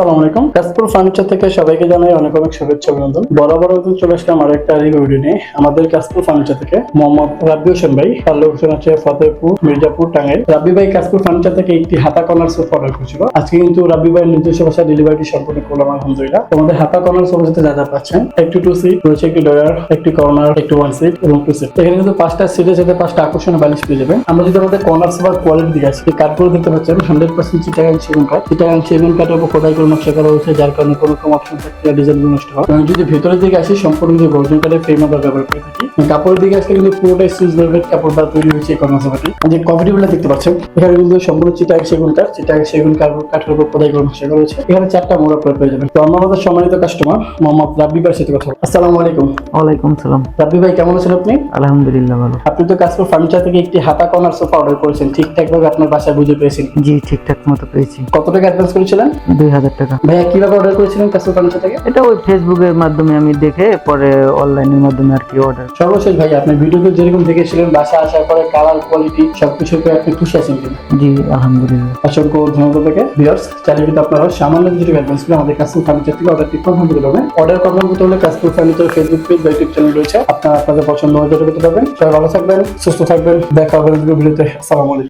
আসসালামু আলাইকুম। কাশপুর ফার্নিচার থেকে সবাইকে জানাই অনেক অনেক শুভেচ্ছা, অভিনন্দন। চলে আসলাম আর একটা নিয়ে। আমাদের কাশপুর ফার্নিচার থেকে মোহাম্মদ রাব্বি হোসেন ভাই তার লোকেশন আছে ফতেহপুর, মির্জাপুর, টাঙ্গাইল। রাব্বি ভাই কাশপুর ফার্নিচার থেকে একটি হাতা কর্নার সোফা অর্ডার করেছিল। আজকে কিন্তু রাব্বি ভাইয়ের সম্পূর্ণ করলাম, আলহামদুলিল্লাহ। তোমাদের হাতা কর্নার সোফাতে যা যা পাচ্ছেন, একটি টু সিট রয়েছে একটি ডয়ার একটি কর্নার, একটি ওয়ান সিট এবং টু সিট এখানে কিন্তু পাঁচটা সিটের সাথে পাঁচটা আকর্ষণীয় বালিশ পেয়ে যাবেন। আমরা যদি আমাদের কর্নার সোফার কোয়ালিটি দিকে আসি কাঠগুলো দেখতে পাচ্ছেন হান্ড্রেড পার্সেন্ট চিটাগাং সেগুন কাঠ চিটাগাং সেগুন কাঠের উপর খোদাই করে নকশা করা হয়েছে যার কারণে কোনো রকম অপশন থাকলে ডিজাইন নষ্ট হয়। যদি ভেতরের দিকে আসি সম্পূর্ণ কিন্তু গর্জন কাঠের ফ্রেম আমরা ব্যবহার করে থাকি কাপড়ের দিকে আসলে কিন্তু পুরোটাই সুইচ ভেলভেট কাপড় দ্বারা তৈরি হয়েছে এই যে দেখতে পাচ্ছেন এখানে কিন্তু সম্পূর্ণ সেগুন কাঠ চিটাগাং সেগুন কাঠের উপর খোদাই করে নকশা করা হয়েছে। এখানে চারটা মোড় আপনার পেয়ে যাবেন। তো আমরা আমাদের সম্মানিত কাস্টমার মোহাম্মদ রাব্বি ভাইয়ের সাথে কথা আসসালামু আলাইকুম। ওয়ালাইকুম সালাম। রাব্বি ভাই কেমন আছেন আপনি? আলহামদুলিল্লাহ ভালো। আপনি তো কাজপুর ফার্নিচার থেকে একটি হাতা কর্নার সোফা অর্ডার করেছেন ঠিকঠাক ভাবে আপনার বাসায় বুঝে পেয়েছেন। জি ঠিকঠাক মতো পেয়েছি। কত টাকা অ্যাডভান্স করেছিলেন? দুই হাজার টাকা। ভাইয়া কীভাবে অর্ডার করেছিলেন থেকে? এটা ওই ফেসবুকের মাধ্যমে আমি দেখে পরে অনলাইনের মাধ্যমে আর কি অর্ডার সর্বশেষ ভাই আপনি ভিডিওতে যেরকম দেখেছিলেন বাসা আসার পরে কালার কোয়ালিটি সবকিছু পেয়ে আপনি খুশি আছেন কিনা? জি আলহামদুলিল্লাহ। অসংখ্য ধন্যবাদ ভিউয়ার্স চাইলে কিন্তু আপনারা সামান্য কিছু অ্যাডভান্স করে আমাদের কাজপুর ফার্নিচার থেকে অর্ডারটি কনফার্ম অর্ডার কনফার্ম করতে হলে ফার্নিচার ফেসবুক পেজ বা ইউটিউব চ্যানেল রয়েছে। আপনারা আপনাদের পছন্দ অনুযায়ী করতে পারবেন। সবাই ভালো থাকবেন সুস্থ থাকবেন। দেখা হবে ভিডিওতে আসসালামু আলাইকুম।